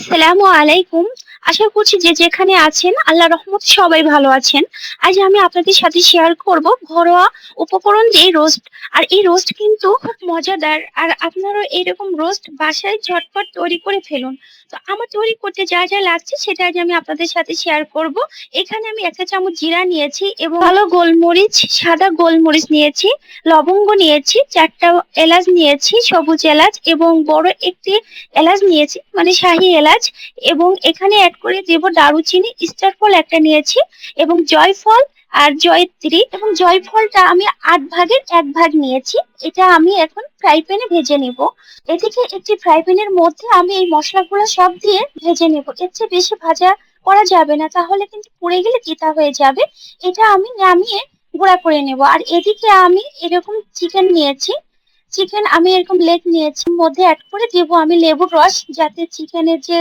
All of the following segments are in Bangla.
السلام عليكم. আশা করছি যে যেখানে আছেন, আল্লাহ রহমত সবাই ভালো আছেন। আজ আমি আপনাদের সাথে শেয়ার করব ঘরোয়া উপকরণ দিয়ে রোস্ট আর এই রোস্ট কিন্তু খুব মজাদার, আর আপনারাও এরকম রোস্ট বাসায় ঝটপট তৈরি করে ফেলুন। তো আমার তৈরি করতে যা যা লাগছে সেটা আজ আমি আপনাদের সাথে শেয়ার করব। এখানে আমি একটা চামচ জিরা নিয়েছি এবং ভালো গোলমরিচ, সাদা গোলমরিচ নিয়েছি, লবঙ্গ নিয়েছি, চারটা এলাচ নিয়েছি, সবুজ এলাচ এবং বড় একটি এলাচ নিয়েছি মানে শাহি এলাচ। এবং এখানে অ্যাড করে দেব দারুচিনি স্টার ফল একটা নিয়েছি, এবং জয়ফল আর জয়ত্রী এবং জয়ফলটা আমি আট ভাগের এক ভাগ নিয়েছি, এটা আমি এখন ফ্রাই প্যানে ভেজে নিব। এদিকে একটি ফ্রাই প্যানের মধ্যে আমি এই মশলাগুলো সব দিয়ে ভেজে নেব। এর চেয়ে বেশি ভাজা করা যাবে না, তাহলে কিন্তু পুড়ে গেলে তিতা হয়ে যাবে। এটা আমি নামিয়ে গুঁড়া করে নেব। আর এদিকে আমি এরকম চিকেন নিয়েছি চিকেন আমি এরকম লেগ নিয়েছি, মধ্যে অ্যাড করে দেবো আমি লেবুর রস যাতে চিকেনের যে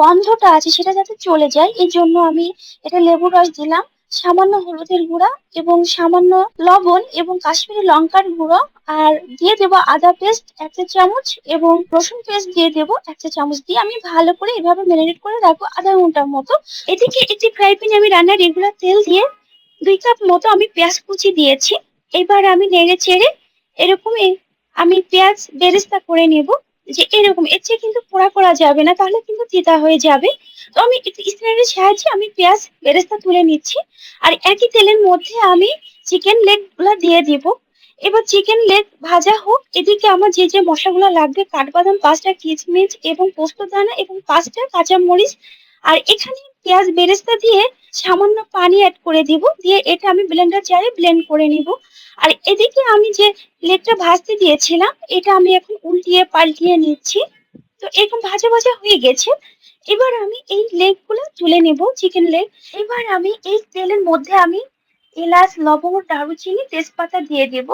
গন্ধটা আছে সেটা যাতে চলে যায়। এই জন্য আমি এটা লেবুর রস দিলাম, সামান্য হলুদের গুঁড়া এবং সামান্য লবণ এবং কাশ্মীরি লঙ্কার গুঁড়ো আর দিয়ে দেবো আদা পেস্ট এক চা চামচ এবং রসুন পেস্ট দিয়ে দেবো এক চা চামচ দিয়ে আমি ভালো করে এভাবে ম্যারিনেট করে রাখব আধা ঘণ্টার মতো। এদিকে একটি ফ্রাই প্যানে আমি রান্নার রেগুলার তেল দিয়ে দুই কাপ মতো আমি পেঁয়াজ কুচি দিয়েছি। এবার আমি নেড়ে চেড়ে এরকমই আমি পেঁয়াজ বেরেস্তা করে নেব, যে এরকম, এর চেয়ে কিন্তু পোড়া করা যাবে না, তাহলে কিন্তু তিতা হয়ে যাবে। তো আমি স্প্রেডের সাহায্যে আমি পেঁয়াজ বেরেস্তা তুলে নিচ্ছি। আর একই তেলের মধ্যে আমি চিকেন লেগগুলা দিয়ে দিব। এবার চিকেন লেগ ভাজা হোক, এদিকে আমার যে যে মশলাগুলো লাগবে, কাঠবাদাম, পাঁচটা কিচমিচ এবং পোস্ত দানা এবং পাঁচটা কাঁচামরিচ, আর এখানে পেঁয়াজ বেরেস্তা দিয়ে সামান্য পানি অ্যাড করে দিব। দিয়ে এটা আমি ব্লেন্ডার জারে ব্লেন্ড করে নিব। আর এদিকে আমি যে প্লেটটা ভাজতে দিয়েছিলাম, এটা আমি এখন উল্টিয়ে পাল্টিয়ে নিচ্ছি। তো এরকম ভাজা ভাজা হয়ে গেছে। এবার আমি এই লেগগুলো তুলে নেব চিকেন লেগ এবার আমি এই তেলের মধ্যে আমি এলাচ, লবঙ্গ, দারুচিনি, তেজপাতা দিয়ে দেব।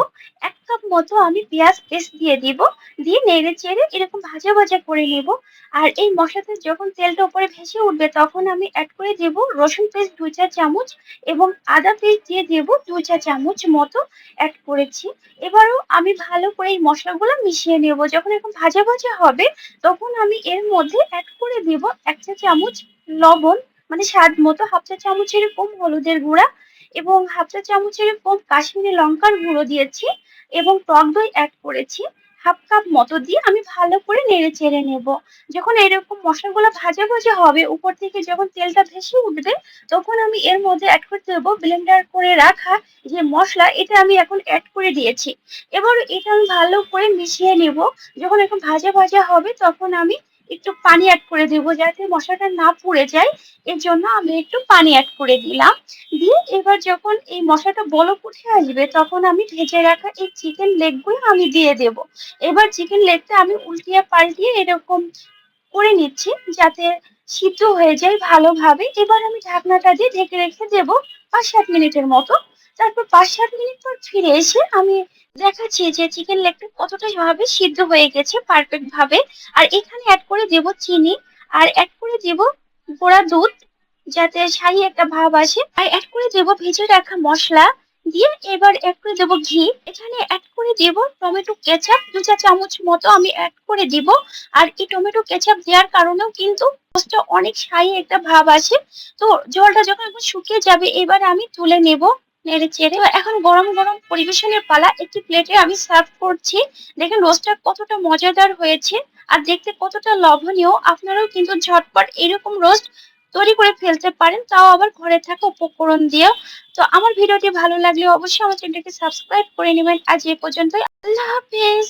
এক কাপ মতো আমি পেঁয়াজ পেস্ট দিয়ে দিব। দিয়ে নেড়ে চেড়ে এরকম ভাজা ভাজা করে নেব। আর এই মশলাতে যখন তেলটা উপরে ভেসে উঠবে, তখন আমি অ্যাড করে দেব রসুন পেস্ট দু চা চামচ এবং আদা পেস্ট দিয়ে দেব দু চা চামচ মতো অ্যাড করেছি। এবারও আমি ভালো করে এই মশলাগুলো মিশিয়ে নেব। যখন এরকম ভাজা ভাজা হবে, তখন আমি এর মধ্যে অ্যাড করে দেব এক চা চামচ লবণ মানে স্বাদ মতো হাফ চা চামচের কম হলুদের গুঁড়া এবং হাফ চা চামচের কম কাশ্মীরি লঙ্কার গুঁড়ো দিয়েছি এবং টক দই অ্যাড করেছি। হাফ কাপ মতো দিয়ে আমি ভালো করে নেড়ে চেড়ে নেব। যখন এরকম মশলাগুলো ভাজা ভাজা হবে, উপর থেকে যখন তেলটা ভেসে উঠবে, তখন আমি এর মধ্যে অ্যাড করতে দেবো ব্লেন্ডার করে রাখা যে মশলা, এটা আমি এখন অ্যাড করে দিয়েছি। এবার এটা আমি ভালো করে মিশিয়ে নেব। যখন এখন ভাজা ভাজা হবে, তখন আমি একটু পানি অ্যাড করে দেবো যাতে মশলাটা না পুড়ে যায়। এর জন্য আমি একটু পানি অ্যাড করে দিলাম। দিয়ে এবার যখন এই মশলাটা বলক উঠে আসবে, তখন আমি ভেজে রাখা এই চিকেন লেগগুলো আমি দিয়ে দেব। এবার চিকেন লেগটা আমি উল্টিয়ে পাল্টিয়ে এরকম করে নিচ্ছি যাতে সিদ্ধ হয়ে যায় ভালোভাবে। এবার আমি ঢাকনাটা দিয়ে ঢেকে রেখে দেবো পাঁচ সাত মিনিটের মতো। তারপর পাঁচ সাত মিনিট পর ফিরে এসে আমি দেখাচ্ছি যে চিকেন লেগটা কতটা ভাবে সিদ্ধ হয়ে গেছে পারফেক্ট ভাবে। আর এখানে অ্যাড করে দেব চিনি আর অ্যাড করে দেব গোড়া দুধ, যাতে শাহি একটা ভাব আসে। আর অ্যাড করে দেব ভেজে রাখা মশলা দিয়ে এবার অ্যাড করে দেব ঘি। এখানে অ্যাড করে দেব টমেটো কেচাপ দু চা চামচ মতো আমি অ্যাড করে দিব। আর এই টমেটো কেচাপ দেওয়ার কারণেও কিন্তু অনেক শাহি একটা ভাব আসে। তো জলটা যখন একটু শুকিয়ে যাবে, এবার আমি তুলে নেব নেড়ে চেড়ে এখন গরম গরম পরিবেশনের পালা, একটি প্লেটে আমি সার্ভ করছি। দেখেন রোস্টটা কতটা মজাদার হয়েছে, আর দেখতে কতটা লবণীয় আপনারাও কিন্তু ঝটপট এরকম রোস্ট তৈরি করে ফেলতে পারেন, তাও আবার ঘরে থাকা উপকরণ দিয়েও। তো আমার ভিডিওটি ভালো লাগলে অবশ্যই আমার চ্যানেলটিকে সাবস্ক্রাইব করে নেবেন। আজ এ পর্যন্তই। আল্লাহ হাফেজ।